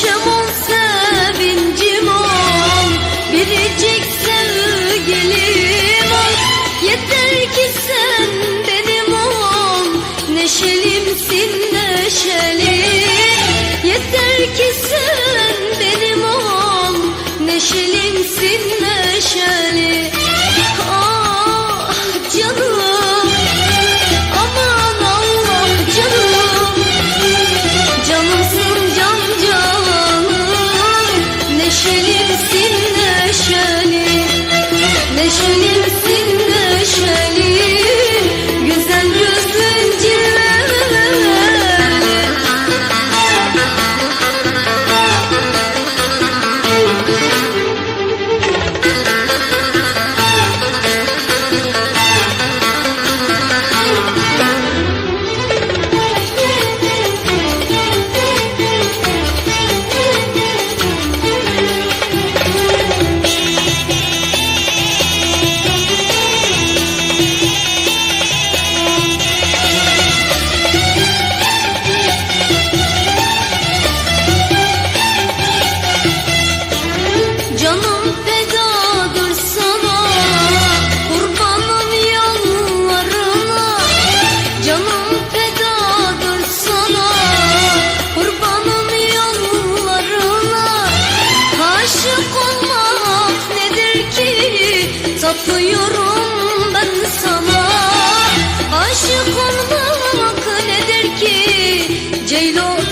沉默。Tapıyorum ben sana. Aşık olmak nedir ki? Ceylo